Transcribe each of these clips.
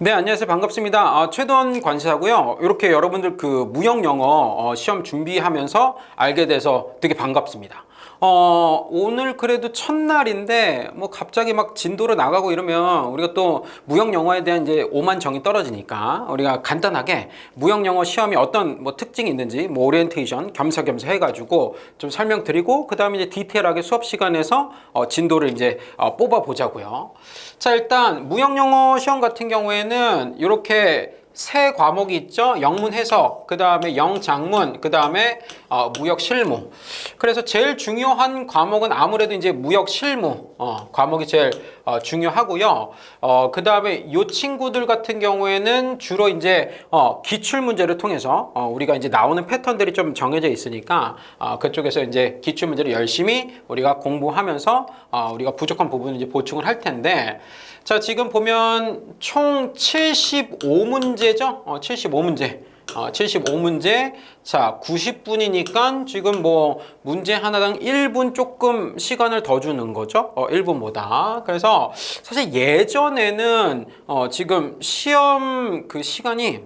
네, 안녕하세요. 반갑습니다. 어, 최돈 관시사고요. 이렇게 여러분들 그 무역 영어 어, 시험 준비하면서 알게 돼서 되게 반갑습니다. 어, 오늘 그래도 첫날인데 뭐 갑자기 막 진도로 나가고 이러면 우리가 또 무역 영어에 대한 이제 오만 정이 떨어지니까 우리가 간단하게 무역 영어 시험이 어떤 뭐 특징이 있는지 뭐 오리엔테이션 겸사겸사 해가지고 좀 설명드리고 그 다음에 이제 디테일하게 수업 시간에서 어, 진도를 이제 어, 뽑아 보자고요. 자 일단 무역 영어 시험 같은 경우에는 이렇게 세 과목이 있죠. 영문 해석, 그 다음에 영장문, 그 다음에 어, 무역 실무. 그래서 제일 중요한 과목은 아무래도 이제 무역 실무 어, 과목이 제일 어, 중요하고요. 어, 그 다음에 이 친구들 같은 경우에는 주로 이제 어, 기출 문제를 통해서 어, 우리가 이제 나오는 패턴들이 좀 정해져 있으니까 어, 그쪽에서 이제 기출 문제를 열심히 우리가 공부하면서 어, 우리가 부족한 부분을 이제 보충을 할 텐데. 자, 지금 보면 총 75문제죠? 어, 75문제. 어, 75문제. 자, 90분이니까 지금 뭐 문제 하나당 1분 조금 시간을 더 주는 거죠? 어, 1분보다. 그래서 사실 예전에는 어, 지금 시험 그 시간이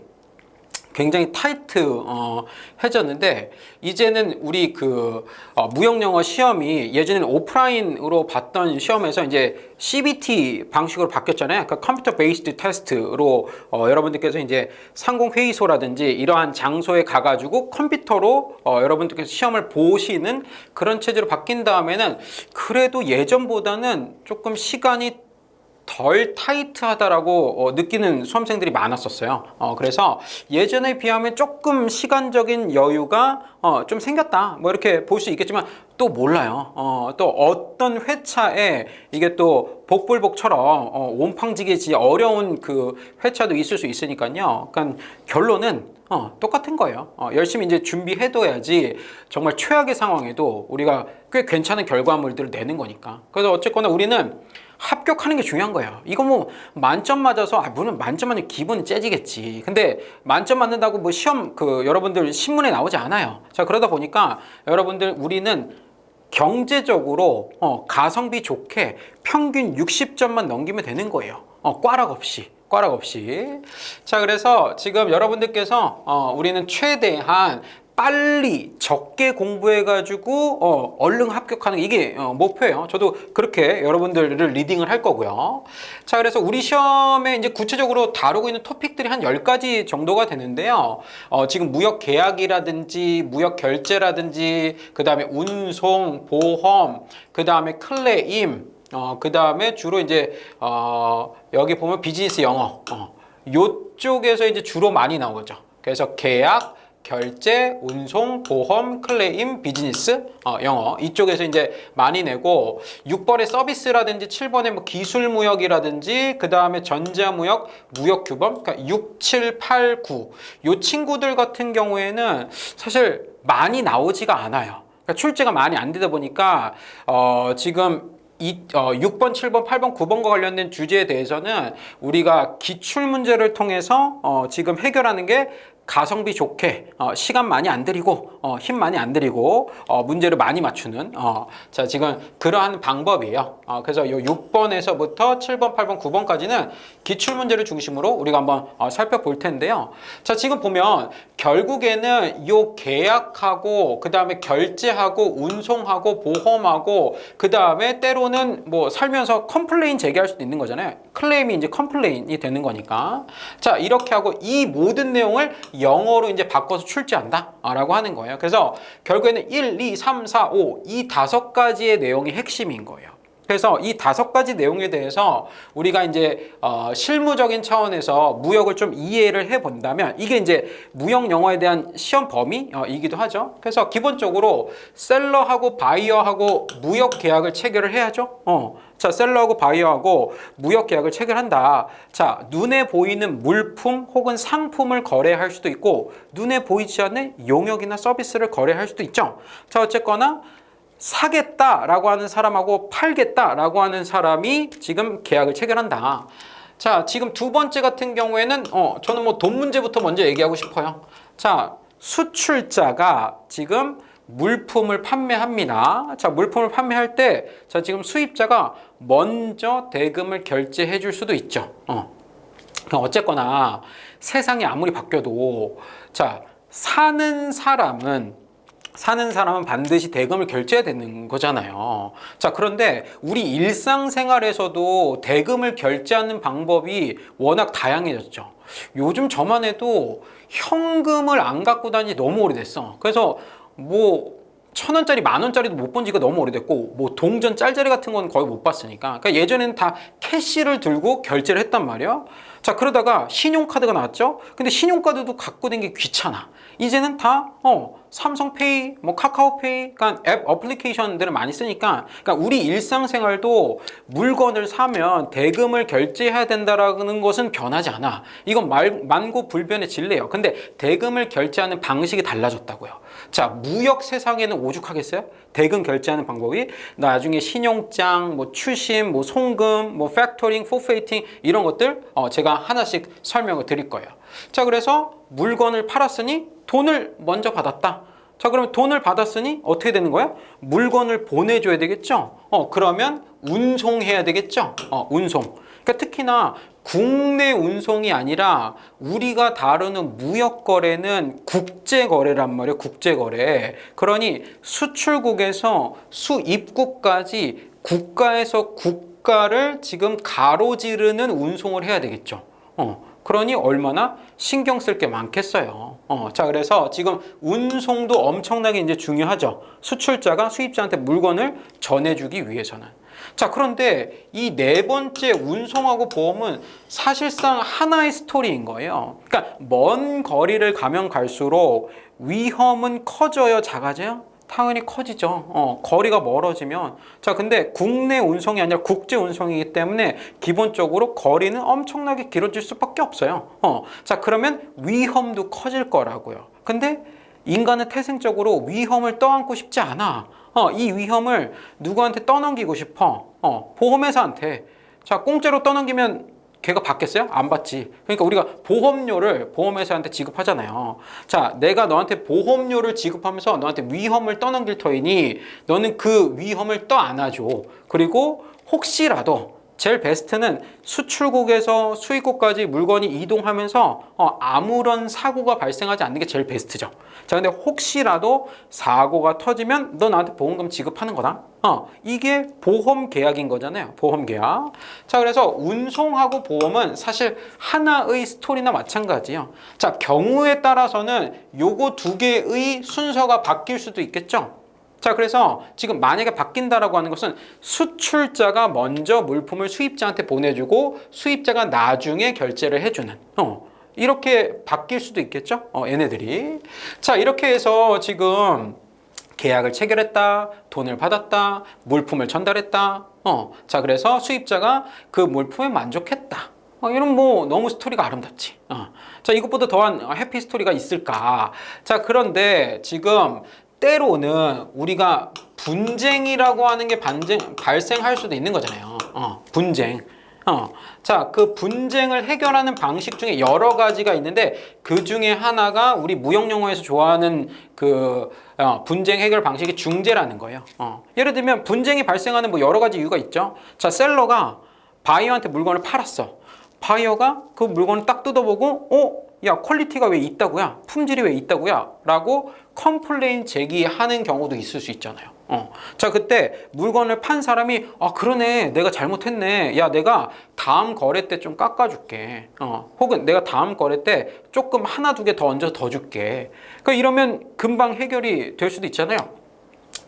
굉장히 타이트 어, 해졌는데 이제는 우리 그 어, 무역 영어 시험이 예전에는 오프라인으로 봤던 시험에서 이제 CBT 방식으로 바뀌었잖아요. 그러니까 컴퓨터 베이스드 테스트로 어, 여러분들께서 이제 상공 회의소라든지 이러한 장소에 가가지고 컴퓨터로 어, 여러분들께서 시험을 보시는 그런 체제로 바뀐 다음에는 그래도 예전보다는 조금 시간이 덜 타이트하다라고 어, 느끼는 수험생들이 많았었어요. 어, 그래서 예전에 비하면 조금 시간적인 여유가 어, 좀 생겼다. 뭐 이렇게 볼 수 있겠지만 또 몰라요. 어, 또 어떤 회차에 이게 또 복불복처럼 어, 온팡지게지 어려운 그 회차도 있을 수 있으니까요. 그러니까 결론은 어, 똑같은 거예요. 어, 열심히 이제 준비해둬야지 정말 최악의 상황에도 우리가 꽤 괜찮은 결과물들을 내는 거니까. 그래서 어쨌거나 우리는 합격하는 게 중요한 거예요. 이거 뭐 만점 맞아서 아 물론 만점 맞으면 기분이 째지겠지. 근데 만점 맞는다고 뭐 시험 그 여러분들 신문에 나오지 않아요. 자 그러다 보니까 여러분들 우리는 경제적으로 어, 가성비 좋게 평균 60점만 넘기면 되는 거예요. 어, 꽈락 없이. 꽈락 없이. 자, 그래서 지금 여러분들께서 어, 우리는 최대한 빨리 적게 공부해가지고 어, 얼른 합격하는 게 이게 어, 목표예요. 저도 그렇게 여러분들을 리딩을 할 거고요. 자, 그래서 우리 시험에 이제 구체적으로 다루고 있는 토픽들이 한 10가지 정도가 되는데요. 어, 지금 무역 계약이라든지 무역 결제라든지 그 다음에 운송, 보험, 그 다음에 클레임, 어, 그 다음에 주로 이제 어, 여기 보면 비즈니스 영어 어, 요쪽에서 이제 주로 많이 나오죠. 그래서 계약, 결제, 운송, 보험, 클레임, 비즈니스, 어, 영어 이쪽에서 이제 많이 내고 6번의 서비스라든지 7번의 뭐 기술 무역이라든지 그 다음에 전자 무역, 무역 규범, 그러니까 6, 7, 8, 9. 요 친구들 같은 경우에는 사실 많이 나오지가 않아요. 그러니까 출제가 많이 안 되다 보니까 어, 지금 이, 어, 6번, 7번, 8번, 9번과 관련된 주제에 대해서는 우리가 기출 문제를 통해서 어, 지금 해결하는 게 가성비 좋게 어, 시간 많이 안 들이고 어, 힘 많이 안 들이고 어, 문제를 많이 맞추는 어, 자 지금 그러한 방법이에요. 어, 그래서 요 6번에서부터 7번, 8번, 9번까지는 기출 문제를 중심으로 우리가 한번 어, 살펴볼 텐데요. 자 지금 보면 결국에는 요 계약하고 그 다음에 결제하고 운송하고 보험하고 그 다음에 때로는 뭐 살면서 컴플레인 제기할 수도 있는 거잖아요. 클레임이 이제 컴플레인이 되는 거니까 자 이렇게 하고 이 모든 내용을 영어로 이제 바꿔서 출제한다 라고 하는 거예요. 그래서 결국에는 1, 2, 3, 4, 5 이 다섯 가지의 내용이 핵심인 거예요. 그래서 이 다섯 가지 내용에 대해서 우리가 이제 어, 실무적인 차원에서 무역을 좀 이해를 해 본다면 이게 이제 무역 영어에 대한 시험 범위이기도 하죠. 그래서 기본적으로 셀러하고 바이어하고 무역 계약을 체결을 해야죠. 어. 자, 셀러하고 바이어하고 무역 계약을 체결한다. 자, 눈에 보이는 물품 혹은 상품을 거래할 수도 있고 눈에 보이지 않는 용역이나 서비스를 거래할 수도 있죠. 자, 어쨌거나 사겠다라고 하는 사람하고 팔겠다라고 하는 사람이 지금 계약을 체결한다. 자, 지금 두 번째 같은 경우에는 어, 저는 뭐 돈 문제부터 먼저 얘기하고 싶어요. 자, 수출자가 지금 물품을 판매합니다. 자, 물품을 판매할 때, 자, 지금 수입자가 먼저 대금을 결제해 줄 수도 있죠. 어. 어쨌거나 세상이 아무리 바뀌어도 자 사는 사람은 사는 사람은 반드시 대금을 결제해야 되는 거잖아요. 자, 그런데 우리 일상생활에서도 대금을 결제하는 방법이 워낙 다양해졌죠. 요즘 저만 해도 현금을 안 갖고 다니 너무 오래됐어. 그래서 뭐 천 원짜리, 만 원짜리도 못 본 지가 너무 오래됐고, 뭐 동전 짤짜리 같은 건 거의 못 봤으니까. 그러니까 예전에는 다 캐시를 들고 결제를 했단 말이야. 자, 그러다가 신용카드가 나왔죠? 근데 신용카드도 갖고 댕기 귀찮아. 이제는 다, 어, 삼성페이, 뭐 카카오페이, 그러니까 앱 어플리케이션들을 많이 쓰니까, 그러니까 우리 일상생활도 물건을 사면 대금을 결제해야 된다라는 것은 변하지 않아. 이건 말, 만고 불변의 진리예요. 근데 대금을 결제하는 방식이 달라졌다고요. 자, 무역 세상에는 오죽하겠어요? 대금 결제하는 방법이 나중에 신용장, 뭐 추심, 뭐 송금, 뭐 팩토링, 포페이팅 이런 것들 어, 제가 하나씩 설명을 드릴 거예요. 자, 그래서 물건을 팔았으니 돈을 먼저 받았다. 자, 그러면 돈을 받았으니 어떻게 되는 거야? 물건을 보내줘야 되겠죠? 어, 그러면 운송해야 되겠죠? 어, 운송. 그러니까 특히나 국내 운송이 아니라 우리가 다루는 무역 거래는 국제 거래란 말이에요. 국제 거래. 그러니 수출국에서 수입국까지 국가에서 국가를 지금 가로지르는 운송을 해야 되겠죠. 어. 그러니 얼마나 신경 쓸 게 많겠어요. 어, 자, 그래서 지금 운송도 엄청나게 이제 중요하죠. 수출자가 수입자한테 물건을 전해주기 위해서는. 자, 그런데 이 네 번째 운송하고 보험은 사실상 하나의 스토리인 거예요. 그러니까 먼 거리를 가면 갈수록 위험은 커져요, 작아져요? 당연히 커지죠. 어, 거리가 멀어지면. 자, 근데 국내 운송이 아니라 국제 운송이기 때문에 기본적으로 거리는 엄청나게 길어질 수밖에 없어요. 어, 자, 그러면 위험도 커질 거라고요. 근데 인간은 태생적으로 위험을 떠안고 싶지 않아. 어, 이 위험을 누구한테 떠넘기고 싶어. 어, 보험회사한테. 자, 공짜로 떠넘기면 걔가 받겠어요? 안 받지. 그러니까 우리가 보험료를 보험회사한테 지급하잖아요. 자, 내가 너한테 보험료를 지급하면서 너한테 위험을 떠넘길 터이니 너는 그 위험을 떠 안아줘. 그리고 혹시라도 제일 베스트는 수출국에서 수입국까지 물건이 이동하면서 어, 아무런 사고가 발생하지 않는 게 제일 베스트죠. 자, 근데 혹시라도 사고가 터지면 너 나한테 보험금 지급하는 거다. 어, 이게 보험 계약인 거잖아요. 보험 계약. 자, 그래서 운송하고 보험은 사실 하나의 스토리나 마찬가지예요. 자, 경우에 따라서는 요거 두 개의 순서가 바뀔 수도 있겠죠. 자, 그래서 지금 만약에 바뀐다라고 하는 것은 수출자가 먼저 물품을 수입자한테 보내주고 수입자가 나중에 결제를 해주는. 어, 이렇게 바뀔 수도 있겠죠? 어, 얘네들이. 자, 이렇게 해서 지금 계약을 체결했다, 돈을 받았다, 물품을 전달했다. 어, 자, 그래서 수입자가 그 물품에 만족했다. 어, 이런 뭐 너무 스토리가 아름답지. 어. 자, 이것보다 더한 해피 스토리가 있을까? 자, 그런데 지금 때로는 우리가 분쟁이라고 하는 게 반쟁, 발생할 수도 있는 거잖아요. 어, 분쟁. 어, 자, 그 분쟁을 해결하는 방식 중에 여러 가지가 있는데 그 중에 하나가 우리 무역 용어에서 좋아하는 그 어, 분쟁 해결 방식이 중재라는 거예요. 어, 예를 들면 분쟁이 발생하는 뭐 여러 가지 이유가 있죠. 자, 셀러가 바이어한테 물건을 팔았어. 바이어가 그 물건을 딱 뜯어보고, 어, 야, 퀄리티가 왜 있다고야? 품질이 왜 있다고야? 라고 컴플레인 제기하는 경우도 있을 수 있잖아요. 어. 자, 그때 물건을 판 사람이, 아, 그러네. 내가 잘못했네. 야, 내가 다음 거래 때 좀 깎아줄게. 어. 혹은 내가 다음 거래 때 조금 하나, 두 개 더 얹어 더 줄게. 그러니까 이러면 금방 해결이 될 수도 있잖아요.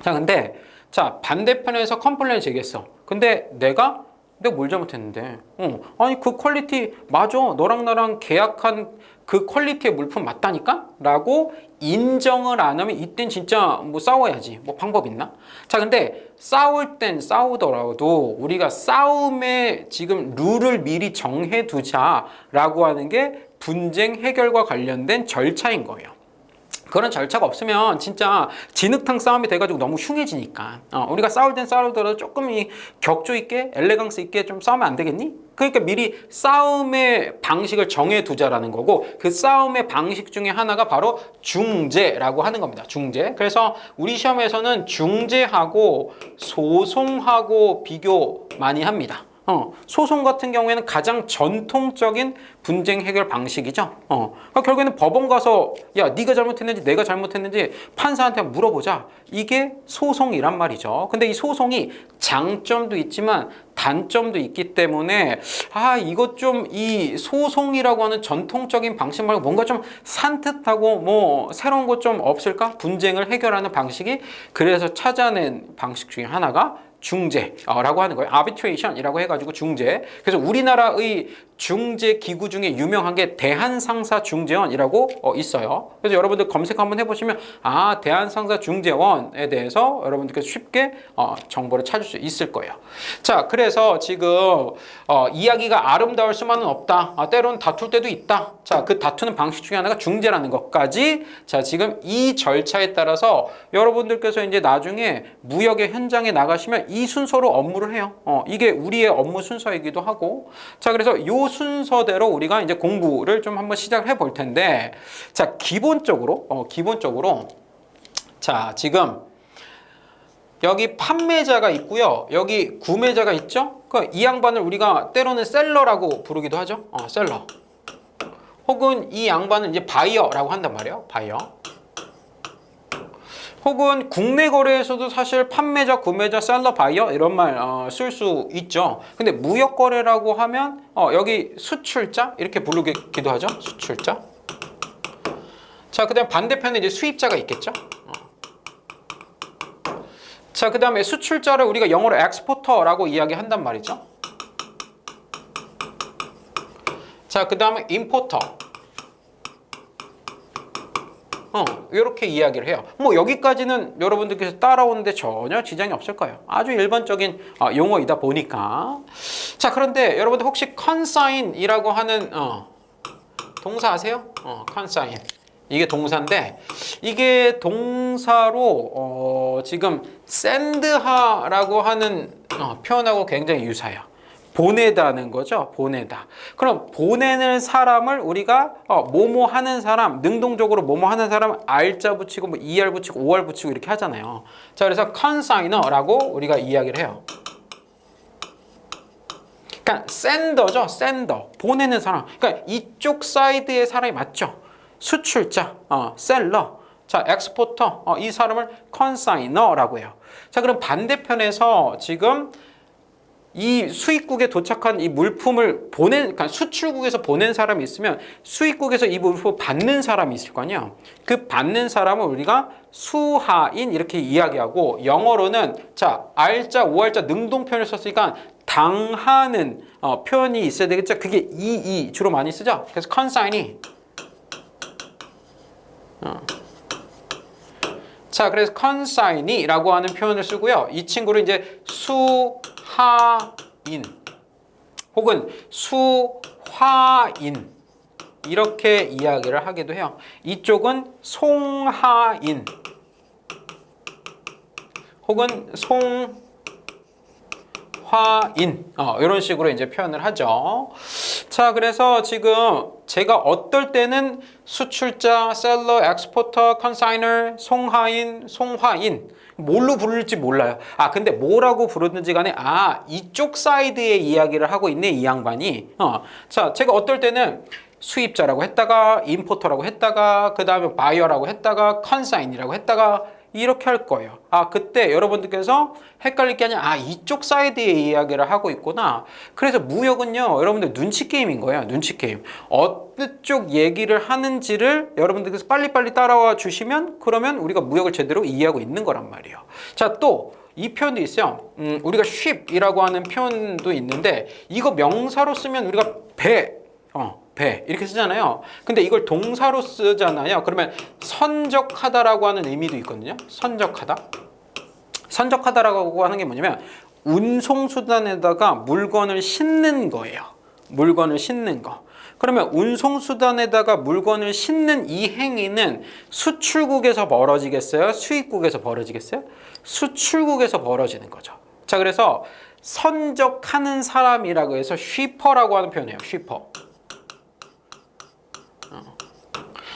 자, 근데, 자, 반대편에서 컴플레인 제기했어. 근데 내가 내가 뭘 잘못했는데? 어, 아니 그 퀄리티 맞아. 너랑 나랑 계약한 그 퀄리티의 물품 맞다니까? 라고 인정을 안 하면 이땐 진짜 뭐 싸워야지. 뭐 방법 있나? 자, 근데 싸울 땐 싸우더라도 우리가 싸움의 지금 룰을 미리 정해 두자라고 하는 게 분쟁 해결과 관련된 절차인 거예요. 그런 절차가 없으면 진짜 진흙탕 싸움이 돼가지고 너무 흉해지니까 어, 우리가 싸울 땐 싸우더라도 조금 이 격조 있게 엘레강스 있게 좀 싸우면 안 되겠니? 그러니까 미리 싸움의 방식을 정해두자라는 거고 그 싸움의 방식 중에 하나가 바로 중재라고 하는 겁니다. 중재. 그래서 우리 시험에서는 중재하고 소송하고 비교 많이 합니다. 어, 소송 같은 경우에는 가장 전통적인 분쟁 해결 방식이죠. 어, 그러니까 결국에는 법원 가서 야 네가 잘못했는지 내가 잘못했는지 판사한테 물어보자. 이게 소송이란 말이죠. 근데 이 소송이 장점도 있지만 단점도 있기 때문에 아 이것 좀 이 소송이라고 하는 전통적인 방식 말고 뭔가 좀 산뜻하고 뭐 새로운 것 좀 없을까? 분쟁을 해결하는 방식이 그래서 찾아낸 방식 중에 하나가 중재라고 하는 거예요. arbitration이라고 해가지고 중재. 그래서 우리나라의 중재 기구 중에 유명한 게 대한상사 중재원이라고 어, 있어요. 그래서 여러분들 검색 한번 해보시면 아 대한상사 중재원에 대해서 여러분들께서 쉽게 어, 정보를 찾을 수 있을 거예요. 자, 그래서 지금 어, 이야기가 아름다울 수만은 없다. 아, 때로는 다툴 때도 있다. 자, 그 다투는 방식 중에 하나가 중재라는 것까지 자 지금 이 절차에 따라서 여러분들께서 이제 나중에 무역의 현장에 나가시면 이 순서로 업무를 해요. 어, 이게 우리의 업무 순서이기도 하고 자 그래서 요 순서대로 우리가 이제 공부를 좀 한번 시작을 해 볼 텐데 자 기본적으로 어, 기본적으로 자 지금 여기 판매자가 있고요. 여기 구매자가 있죠. 그이 양반을 우리가 때로는 셀러라고 부르기도 하죠. 어, 셀러. 혹은 이 양반은 이제 바이어라고 한단 말이에요. 바이어. 혹은 국내 거래에서도 사실 판매자, 구매자, 셀러, 바이어 이런 말 쓸수 있죠. 근데 무역 거래라고 하면 어, 여기 수출자 이렇게 부르기도 하죠. 수출자. 자, 그다음 반대편에 이제 수입자가 있겠죠. 어. 자, 그 다음에 수출자를 우리가 영어로 엑스포터라고 이야기한단 말이죠. 자, 그 다음에 임포터. 어, 이렇게 이야기를 해요. 뭐 여기까지는 여러분들께서 따라오는데 전혀 지장이 없을 거예요. 아주 일반적인 어, 용어이다 보니까. 자, 그런데 여러분들 혹시 consign이라고 하는 어, 동사 아세요? 어, consign. 이게 동사인데 이게 동사로 어, 지금 send하라고 하는 어, 표현하고 굉장히 유사해요. 보내다는 거죠. 보내다. 그럼 보내는 사람을 우리가 어, 뭐뭐 하는 사람, 능동적으로 뭐뭐 하는 사람 R자 붙이고 뭐 ER 붙이고 OR 붙이고 이렇게 하잖아요. 자, 그래서 consigner라고 우리가 이야기를 해요. 그러니까 sender죠. sender. 보내는 사람. 그러니까 이쪽 사이드의 사람이 맞죠. 수출자, 어, 셀러. 자, 엑스포터. 어, 이 사람을 consigner라고 해요. 자, 그럼 반대편에서 지금 이 수입국에 도착한 이 물품을 보낸, 그러니까 수출국에서 보낸 사람이 있으면 수입국에서 이 물품을 받는 사람이 있을 거 아니야. 그 받는 사람을 우리가 수하인 이렇게 이야기하고 영어로는 자 R자, OR자 능동표현을 썼으니까 당하는 어, 표현이 있어야 되겠죠. 그게 EE 주로 많이 쓰죠. 그래서 consign이 어. 자, 그래서 consign이라고 하는 표현을 쓰고요. 이 친구를 이제 수하인 혹은 수화인 이렇게 이야기를 하기도 해요. 이쪽은 송하인 혹은 송 화인 어, 이런 식으로 이제 표현을 하죠. 자, 그래서 지금 제가 어떨 때는 수출자, 셀러, 엑스포터, 컨사이너, 송하인, 송화인 뭘로 부를지 몰라요. 아, 근데 뭐라고 부르든지 간에 아, 이쪽 사이드의 이야기를 하고 있네, 이 양반이. 어. 자, 제가 어떨 때는 수입자라고 했다가 임포터라고 했다가 그다음에 바이어라고 했다가 컨사인이라고 했다가 이렇게 할 거예요. 아, 그때 여러분들께서 헷갈릴 게 아니라, 아, 이쪽 사이드의 이야기를 하고 있구나. 그래서 무역은요, 여러분들 눈치 게임인 거예요. 눈치 게임. 어느 쪽 얘기를 하는지를 여러분들께서 빨리빨리 따라와 주시면, 그러면 우리가 무역을 제대로 이해하고 있는 거란 말이에요. 자, 또, 이 표현도 있어요. 음, 우리가 ship이라고 하는 표현도 있는데, 이거 명사로 쓰면 우리가 배, 어, 배 이렇게 쓰잖아요. 근데 이걸 동사로 쓰잖아요. 그러면 선적하다라고 하는 의미도 있거든요. 선적하다. 선적하다라고 하는 게 뭐냐면 운송수단에다가 물건을 싣는 거예요. 물건을 싣는 거. 그러면 운송수단에다가 물건을 싣는 이 행위는 수출국에서 벌어지겠어요? 수입국에서 벌어지겠어요? 수출국에서 벌어지는 거죠. 자, 그래서 선적하는 사람이라고 해서 쉬퍼라고 하는 표현이에요. 쉬퍼.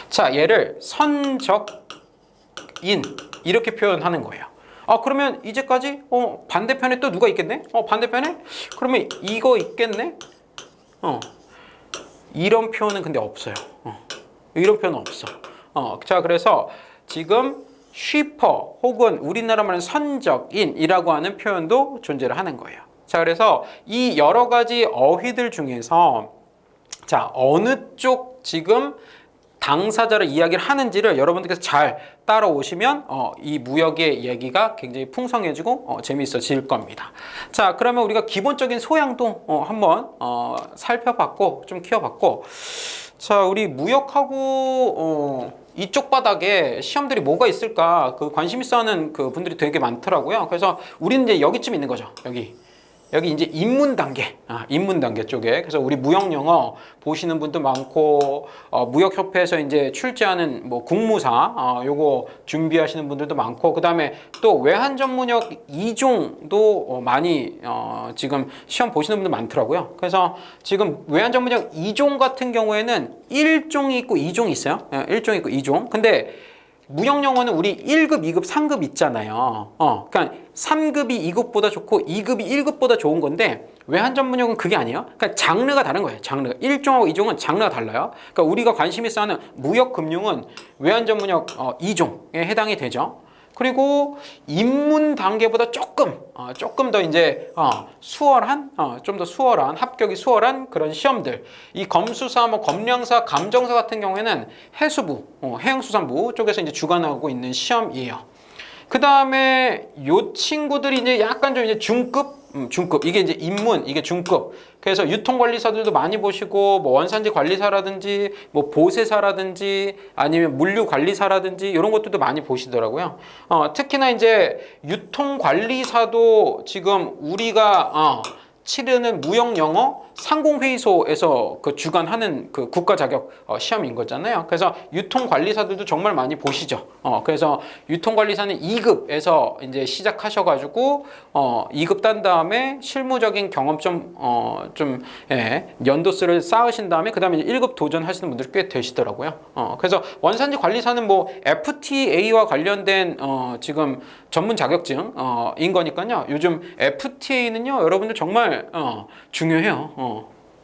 자, 얘를 선적인 이렇게 표현하는 거예요. 아 그러면 이제까지 어 반대편에 또 누가 있겠네? 어 반대편에 그러면 이거 있겠네? 어 이런 표현은 근데 없어요. 어, 이런 표현은 없어. 어, 자 그래서 지금 쉬퍼 혹은 우리나라 말하는 선적인이라고 하는 표현도 존재를 하는 거예요. 자 그래서 이 여러 가지 어휘들 중에서 자 어느 쪽 지금 당사자를 이야기를 하는지를 여러분들께서 잘 따라오시면 어, 이 무역의 얘기가 굉장히 풍성해지고 어, 재미있어질 겁니다. 자, 그러면 우리가 기본적인 소양도 어, 한번 어, 살펴봤고 좀 키워봤고, 자, 우리 무역하고 어, 이쪽 바닥에 시험들이 뭐가 있을까 그 관심 있어하는 그 분들이 되게 많더라고요. 그래서 우리는 이제 여기쯤 있는 거죠. 여기. 여기 이제 입문 단계, 아, 입문 단계 쪽에 그래서 우리 무역 영어 보시는 분도 많고 어, 무역협회에서 이제 출제하는 뭐 국무사 어, 요거 준비하시는 분들도 많고 그 다음에 또 외환 전문역 2종도 어, 많이 어, 지금 시험 보시는 분들 많더라고요. 그래서 지금 외환 전문역 2종 같은 경우에는 1종이 있고 2종이 있어요. 예, 1종 있고 2종. 근데 무역 영어는 우리 1급, 2급, 3급 있잖아요. 어, 그러니까 3급이 2급보다 좋고 2급이 1급보다 좋은 건데 외환 전문역은 그게 아니에요. 그러니까 장르가 다른 거예요. 장르가 1종하고 2종은 장르가 달라요. 그러니까 우리가 관심 있어 하는 무역 금융은 외환 전 문역 어, 2종에 해당이 되죠. 그리고 입문 단계보다 조금 어, 조금 더 이제 어, 수월한 어, 좀 더 수월한 합격이 수월한 그런 시험들 이 검수사 뭐 검량사 감정사 같은 경우에는 해수부 어, 해양수산부 쪽에서 이제 주관하고 있는 시험이에요. 그 다음에 요 친구들이 이제 약간 좀 이제 중급? 음, 중급. 이게 이제 입문 이게 중급. 그래서 유통관리사들도 많이 보시고 뭐 원산지 관리사라든지 뭐 보세사라든지 아니면 물류관리사라든지 이런 것들도 많이 보시더라고요. 어, 특히나 이제 유통관리사도 지금 우리가 어, 치르는 무역 영어 상공회의소에서 그 주관하는 그 국가 자격 어, 시험인 거잖아요. 그래서 유통관리사들도 정말 많이 보시죠. 어, 그래서 유통관리사는 2급에서 이제 시작하셔가지고 어, 2급 딴 다음에 실무적인 경험 좀, 어, 좀 예, 연도수를 쌓으신 다음에 그 다음에 1급 도전하시는 분들이 꽤 되시더라고요. 어, 그래서 원산지 관리사는 뭐 FTA와 관련된 어, 지금 전문 자격증 어, 인 거니까요. 요즘 FTA는요, 여러분들 정말 어, 중요해요. 어.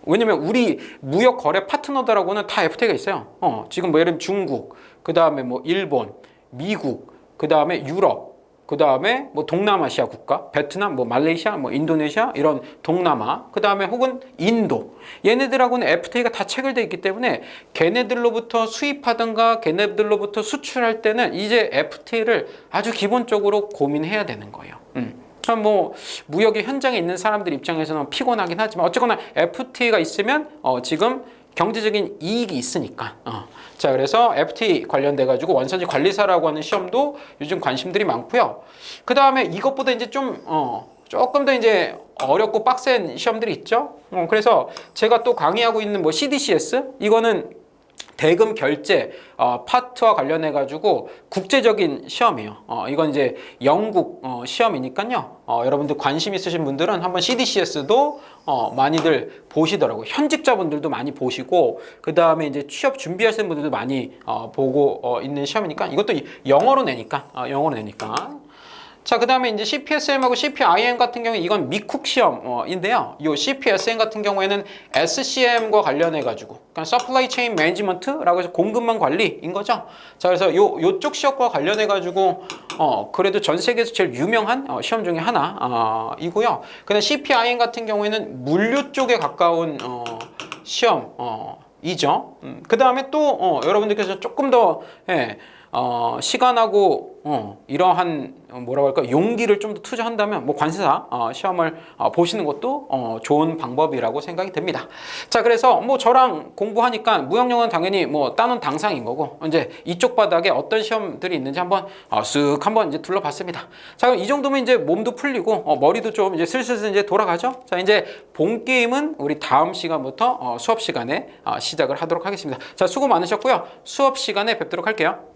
왜냐면 우리 무역 거래 파트너들하고는 다 FTA가 있어요. 어, 지금 뭐 예를 들면 중국, 그 다음에 뭐 일본, 미국, 그 다음에 유럽, 그 다음에 뭐 동남아시아 국가, 베트남, 뭐 말레이시아, 뭐 인도네시아 이런 동남아, 그 다음에 혹은 인도 얘네들하고는 FTA가 다 체결돼 있기 때문에 걔네들로부터 수입하든가 걔네들로부터 수출할 때는 이제 FTA를 아주 기본적으로 고민해야 되는 거예요. 음. 참뭐 무역의 현장에 있는 사람들 입장에서는 피곤하긴 하지만 어쨌거나 FTA가 있으면 어 지금 경제적인 이익이 있으니까. 어. 자, 그래서 FTA 관련돼 가지고 원산지 관리사라고 하는 시험도 요즘 관심들이 많고요. 그 다음에 이것보다 이제 좀 어, 조금 더 이제 어렵고 빡센 시험들이 있죠. 어, 그래서 제가 또 강의하고 있는 뭐 CDCS 이거는 대금 결제 어, 파트와 관련해 가지고 국제적인 시험이에요. 어, 이건 이제 영국 어, 시험이니까요. 어, 여러분들 관심 있으신 분들은 한번 CDCS도 어, 많이들 보시더라고요. 현직자분들도 많이 보시고 그 다음에 이제 취업 준비하시는 분들도 많이 어, 보고 어, 있는 시험이니까 이것도 영어로 내니까 어, 영어로 내니까 자, 그 다음에 이제 CPSM하고 CPIM 같은 경우에 이건 미쿡 시험인데요. 이 CPSM 같은 경우에는 SCM과 관련해가지고, 그러니까 Supply Chain Management라고 해서 공급망 관리인 거죠. 자, 그래서 요, 요쪽 시험과 관련해가지고, 어, 그래도 전 세계에서 제일 유명한 어, 시험 중에 하나, 어, 이고요. 근데 CPIM 같은 경우에는 물류 쪽에 가까운, 어, 시험, 어, 이죠. 음, 그 다음에 또, 어, 여러분들께서 조금 더, 예, 어, 시간하고 어, 이러한 어, 뭐라고 할까 용기를 좀 더 투자한다면 뭐 관세사 어, 시험을 어, 보시는 것도 어, 좋은 방법이라고 생각이 듭니다. 자 그래서 뭐 저랑 공부하니까 무역영어는 당연히 뭐 따는 당상인 거고 이제 이쪽 바닥에 어떤 시험들이 있는지 한번 어, 쓱 한번 이제 둘러봤습니다. 자 그럼 이 정도면 이제 몸도 풀리고 어, 머리도 좀 이제 슬슬 이제 돌아가죠. 자 이제 본 게임은 우리 다음 시간부터 어, 수업 시간에 어, 시작을 하도록 하겠습니다. 자 수고 많으셨고요. 수업 시간에 뵙도록 할게요.